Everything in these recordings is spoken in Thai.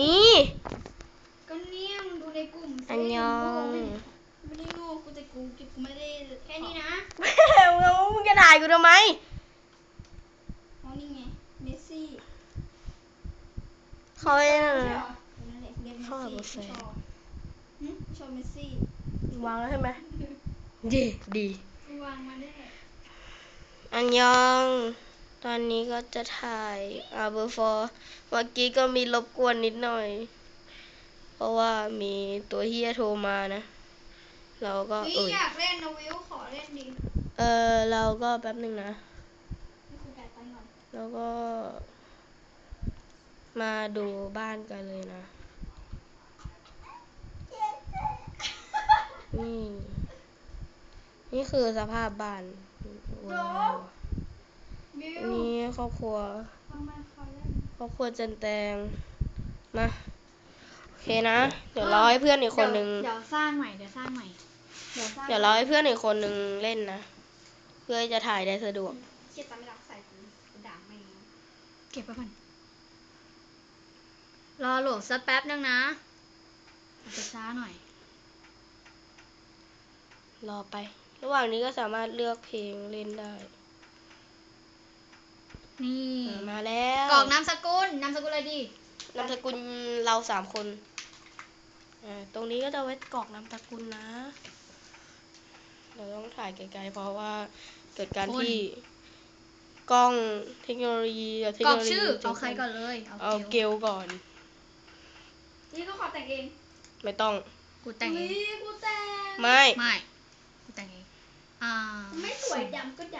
นี่ก็เนี่ยมึงดูในกลุ่มสิอันยองไม่ได้โง่กูแต่กูกูไม่ได้แค่นี้นะแล้วมึงจะถ่ายกูทำไมอ๋อนี่ไงเมสซี่เขาเองใช่เหรอนั่นแหละเรียกเมสชอบซี่กาแฟชอบหึชอบเมสซี่วางแล้วใช่ไหมดีดี กูวางมาได้ อันยอง ตอนนี้ก็จะถ่ายอาเบอร์ฟอร์เมื่อกี้ก็มีรบกวนนิดหน่อย เพราะว่ามีตัวเฮียโทรมานะ เราก็เฮ้ยเอ่ยอยากเล่นนะวิวขอเล่นดิเออเราก็แป๊บหนึ่งนะให้กูจ่ายตังค์ก่อนแล้วก็ มาดูบ้านกันเลยนะ นี่ นี่คือสภาพบ้านว้าววิวนี่ ครอบครัวทำไมเขาเล่นครอบครัวจันแตงมาโอเคนะ เดี๋ยวรอให้เพื่อนอีกคนนึง เดี๋ยวสร้างใหม่ เดี๋ยวสร้างใหม่ เดี๋ยวสร้างเดี๋ยวรอให้เพื่อนอีกคนนึงเล่นนะ เพื่อจะถ่ายได้สะดวก เก็บตังค์ไม่รับใส่กูกูด่าไม่งเก็บไว้ก่อนรอโหลดสักแป๊บนึงนะอาจจะช้าหน่อย รอไป ระหว่างนี้ก็สามารถเลือกเพลงเล่นได้ นี่อ่ามาแล้วกรอกนามสกุลนามสกุลอะไรดีนามสกุลเราสามคนอ่าตรงนี้ก็จะไว้กรอกนามสกุลนะ เราต้องถ่ายไกลๆเพราะว่าเกิดการคนที่กล้องเทคโนโลยีบเทคกรโนอกโลยีชื่อจเอาใครก่อนเลยเอาเอาเกเกลลก่อน นี่ก็ขอแต่งเองไม่ต้อง กูแต่งเอเฮ้งยกูแต่งไม่ ไม่กูแต่งเองอ่าไม่สวยดำก็ด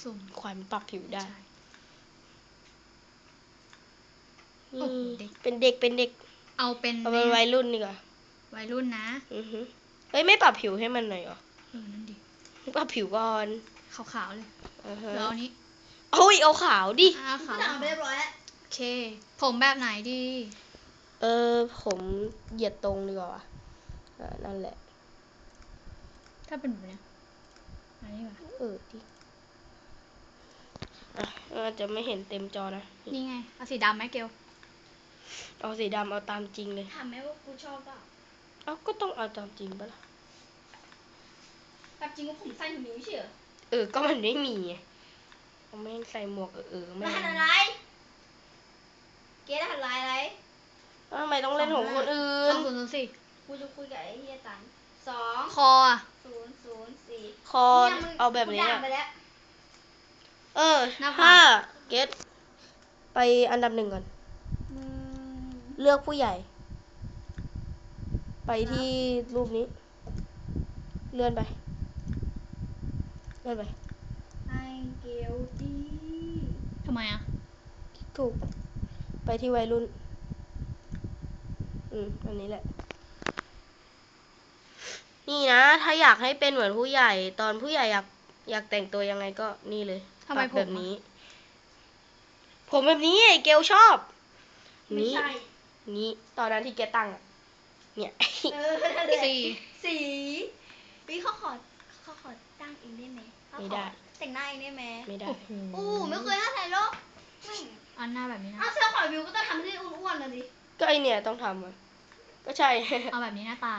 สุ่มควายมันปรับผิวได้ ใช่ โอ้นี่โหเด็ก เป็นเด็กเป็นเด็กเอาเป็นเอาเป็นวัยรุ่นดีกว่าวัยรุ่นนะอือฮึเฮ้ยไม่ปรับผิวให้มันหน่อยเหรอเออนั่นดิปรับผิวก่อนขาวๆเลยอือฮะแล้วอันนี้โอ้ยเอาขาวดิ อ่าำขาวกูแต่งไปเรียบร้อยแล้วโอเค ผมแบบไหนดี เออผมเหยียดตรงดีกว่าว่ะอ่านั่นแหละ ถ้าเป็นแบบเนี้ยอันนี้ป่ะเออดิอะอาจจะไม่เห็นเต็มจอนะ นี่ไงเอาสีดำไหมเกล เอาสีดำเอาตามจริงเลย ถามไหมว่ากูชอบเปล่าเอาก็ต้องเอาตามจริงปะล่ะแต่จริงว่าผมใส่ถุงนิ้วเฉยเออ ก็มันไม่มีไงเอาไม่ใส่หมวกเออเออไม่รหัสอะไร เกรหัสอะไรอะไรแล้วทำไมต้องเล่นของคนอื่สน องศูนย์ศูนย์สี่กูจะคุยกับไอ้เฮียตันสองคออะศูนย์ศูนย์สี่คอนี่ยมึงเอาแบบนี้กูด่อะไปแล้ว เออถ้าเกตไปอันดับหนึ่งก่อนมึง เลือกผู้ใหญ่ ไปที่รูปนี้ เลื่อนไป เลื่อนไปไอเกลดีทำไมอะ ถูก ไปที่วัยรุ่น อืม อันนี้แหละ นี่นะ ถ้าอยากให้เป็นเหมือนผู้ใหญ่ ตอนผู้ใหญ่อยากอยากแต่งตัวยังไงก็นี่เลยทำไมตัดผมแบบอะนี้ ผมแบบนี้ไอ้เกลชอบไม่นี้ใช่ นี้ตอนนั้นที่แกตั้งอะเนี่ย เออนั่นแหละสี่ สีพี่เขาขอเขาขอตั้งเองได้ไหมเขาไม่ขอได้ แต่งหน้าเองได้ไหมไม่ได้โอ้โหอู้ไม่เคยให้ใครหรอกไม่อันหน้าแบบนี้นะอ้าวเสื้อขอวิวก็ต้องทำให้อ้วนๆเลยดิก็ไอเนี่ยต้องทำอะก็ใช่ เอาแบบนี้หน้าตา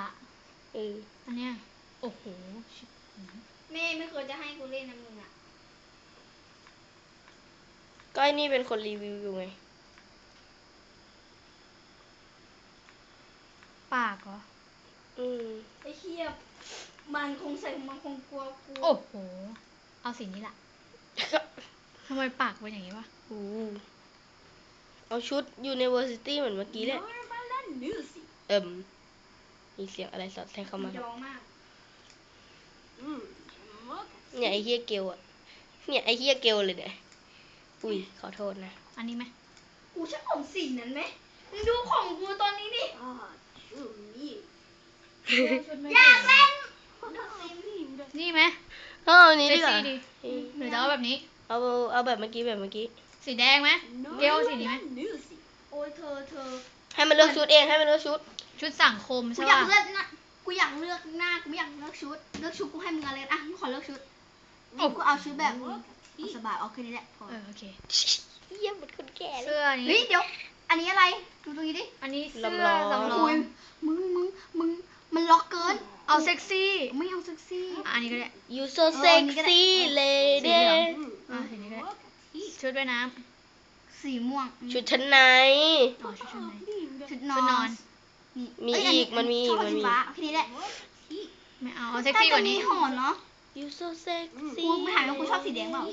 เอออันเนี้ย โอ้โหชิบหายแม่ไม่เคยจะให้กูเล่นนะมึงอะก็ไอนี่เป็นคนรีวิวอยู่ไง ปากเหรอ อืมไอ้เหี้ยมันคงใส่มันคงกลัวกูโอ้โห เอาสีนี้แหละทำไมปากเป็นอย่างนี้วะโอ้โหเอาชุด University เหมือนเมื่อกี้เลยน้อยบ้านนั่นมิวสิเอิ่มมีเสียงอะไรสอดแทรกเข้ามาดองมาก อืมเนี่ยไอเฮียเกลอะเนี่ยไอเฮียเกลเลยเนี่ย อุ้ยขอโทษนะ อันนี้ไหม กูชอบของสีนั้นไหมมึงดูของกูตอนนี้ดิ อ่าชื่ อนี่อยากเล่นนี่ไหมเอาอันนี้เซ็ดีกกว่าซี่ดีหรือจะเอาแบบนี้ เอาเอาแบบเมื่อกี้แบบเมื่อกี้ สีแดงไหมเกลเอาสีนี้ไหมโอ้ยเธอเธอให้มันเลือกชุดเองให้มันเลือกชุด ชุดสังคมกูใช่อยากป่ะเลือกหน้ากูอยากเลือกหน้ากูไม่อยากเลือกชุด เลือกชุดกูให้มึงอะไรอะกูขอเลือกชุดกูเอาชุดแบบเอาสบายเอาแค่นี้แหละพอเออโอเค เยี่ยมเหมือนคนแก่เลยเสื้อนี้ เฮ้ยเดี๋ยว อันนี้อะไรดูตรงนี้ดิ อันนี้เสื้อลำลองสำรออุ้งยมึงมึงมึงมันล็อกเกิน เอาเซ็กซี่ไม่เอาเซ็กซี่อะอันนี้ก็ได้ you so sexy สีเหลื lady องอะสีนี้ก็ได้ชุดว่ายน้สีม่วงชุดชั้นในำอ๋อชุดชั้นในชุดนชุดนออนนนี่มีเยอีกมันมีอีกชอบมันมี สีฟ้าแค่นี้แหละไม่เอาเอาเซ็กซี่กว่านี้ แต่จะมีหอนเนาะ you so sexy กูไปถามว่ากูชอบสีแดงเปล่า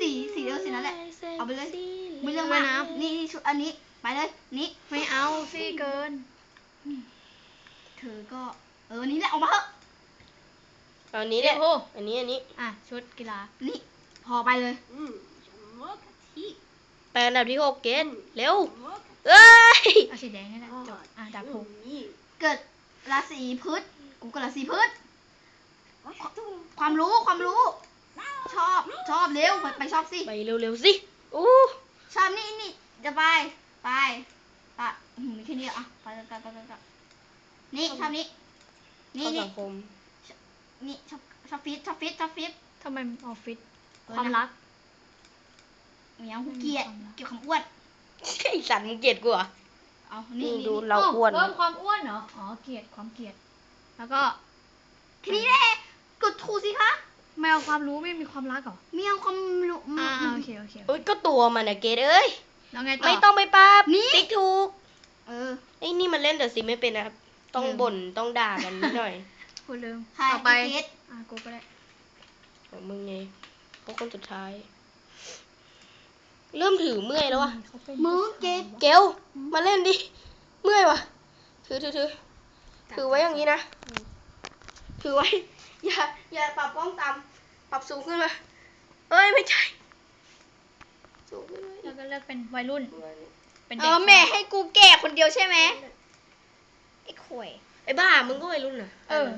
สีสีเดียวสีนั้นแหละ เอาไปเลย ไม่เรื่องมากนี่นี่ชุดอันนี้ ไปเลย นี่ ไม่เอาซี่เกิน เธอก็ เออนี่แหละออกมาเถอะเอาอันนี้แหละโอ้อันนี้อันนี้ อะชุดกีฬานี่พอไปเลยไปอันดับที่หกเกณฑ์เร็วเอ้ย เอาสีแดงนี่แหละจบอะดับผูกเกิดราศีพฤษกูเกิดราศีพฤษความรู้ความรู้ ชอบชอบเร็วไปไปชอบสิ ไปเร็วๆสิอู้ชอบนี่นี่จะไปไปไปอืมมีแค่นี้เหรออะไปไปไปไปไปนี่ชอบนี้ นี่เข้านี่สังคม นี่ชอบชอบฟิตชอบฟิตชอบฟิตทำไมออฟฟิศเออความนะรักเหมียวกูเกลียดเกี่ยวกับความอ้วน ไอสันมึงเกลียดกูเหรอ เอานี่นี่นี่ดูนี่เราอ้วน เพิ่มความอ้วนเหรอ อ๋อ เกลียดความเกลียด แล้วก็แค่นี้แหละกดถูกสิคะไม่เอาความรู้ไม่มีความรักเหรอเมียวความรู้อ่าโอเคโอเคเอ้ยก็ตัวมันอะเกดเอ้ย แล้วไงต่อ ไม่ต้องไปปราบนี่ ติ๊กถูก เออ ไอ้นี่มันเล่นแต่ซิไม่เป็นนะครับ ต้องอืมบ่นต้องด่ากันนิดหน่อยกูลืมใครต่อไปไอ้เกดอะกูก็ได้ของมึงไงเพราะคนสุดท้าย เริ่มถือเมื่อยแล้ววะเขาเป็นมือเกดเกลมาเล่นดิ เมื่อยวะถือถือถือถือไว้อย่างนี้นะ ถือไว้ อย่า อย่าปรับกล้องต่ำปรับสูงขึ้นมาเอ้ยไม่ใช่สูงขึ้นมาอีแล้วกก็เลือกเป็นวัยรุ่น เป็นเอเด็กอแม่ให้กูแก่คนเดียวใช่ไหมไอ้ข่วยไอ้บ้ามึงก็วัยรุ่นเหรอเออ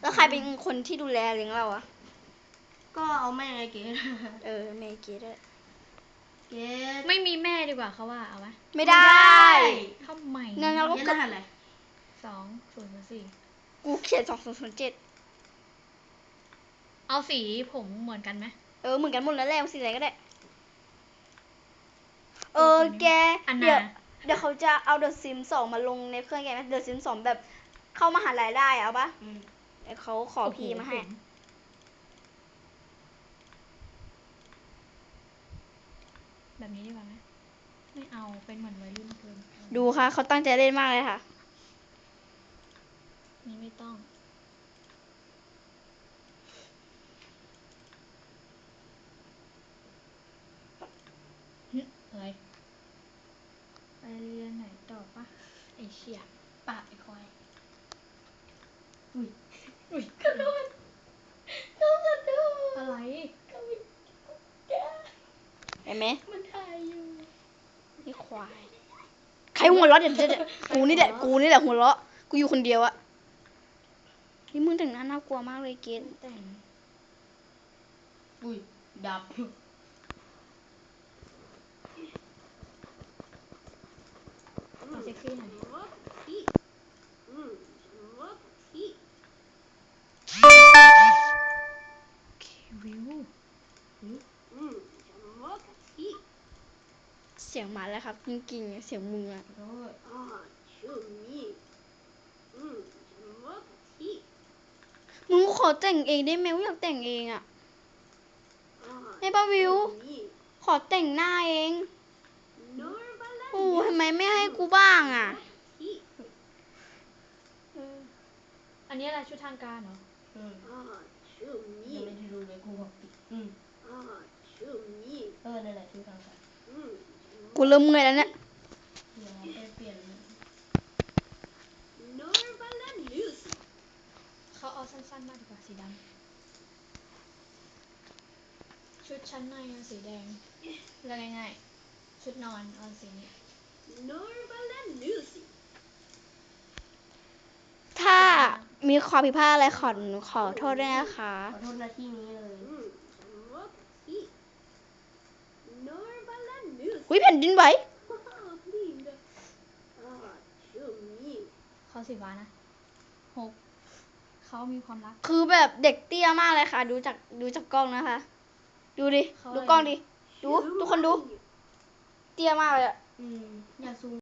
แล้วใครเป็นคนที่ดูแลเลี้ยงเราอะก็เอาแม่ไงเกดเออแม่เกดด้วยเกดไม่มีแม่ดีกว่าเขาว่าเอาไหมไม่ได้ทำไมงั้นเราก็เกดรหัสอะไรสองศูนย์ศูนย์สี่กูเขียนสองศูนย์ศูนย์เจ็ดเอาสีผมเหมือนกันไหมเออเหมือนกันหมดแล้วแหละสีอะไรก็ได้ เออแกอันเดี๋ยวนา เดี๋ยวเขาจะเอาเดอะซิมสองมาลงในเครื่องแกไหมเดอะซิมสองแบบเข้ามหาลัยได้เอาปะอืมเดี๋ยวเขาขอพีมาให้ แบบนี้ดีกว่าไหมไม่เอาเป็นเหมือนวัยรุ่นเกินดูค่ะ เขาตั้งใจเล่นมากเลยค่ะ นี่ไม่ต้อง หึอะไร ไปเรียนไหนต่อปะไอ เชี่ยปะไอควายอุ้ยอุ้ยกระโดดกระโดดอะไรเห็นไหมมันถ่ายอยู่นี่ควาย ใครหัวเราะเดี๋ยวเดี๋ยวเดี๋ยวกูนี่แหละกูนี่แหละหัวเราะกูอยู่คนเดียวอะนี่มึงแต่งหน้าน่ากลัวมากเลยเกณฑ์แต่งอุ้ยดับ เอาเซ็กซี่หน่อยวิว เสียงมาแล้วครับจริงๆเสียงมึงอะมึงขอแต่งเองได้ไหมอยากแต่งเองอะให้ป้าวิว ขอแต่งหน้าเองโอ้ทำไมไม่ให้กูบ้างอะอันนี้อะไรชุดทางการเหรออืมยังไม่ได้ดูเลยกูบอกปิดอืมเออนั่นแหละชื่อทางการ กูเริ่มเมื่อยแล้วเนี่ยเดี๋ยวไปเปลี่ยนเลยเขาเอาสั้นๆมากดีกว่าสีดำชุดชั้นในเอาสีแดงเลือกง่ายๆชุดนอนเอาสีนี้ถ้ามีความผิดพลาดอะไรขอขอโทษด้วยนะคะ ขอโทษหน้าที่นี้เลย อุ้ยแผ่นดินไหวเขาสีฟ้านะหกเขามีความรัก คือแบบเด็กเตี้ยมากเลยค่ะ ดูจากดูจากกล้องนะคะ ดูดิเขาดูอะไรกล้องดิ ดู ทุกคนดู เตี้ยมากเลยอะอืม อย่าซูม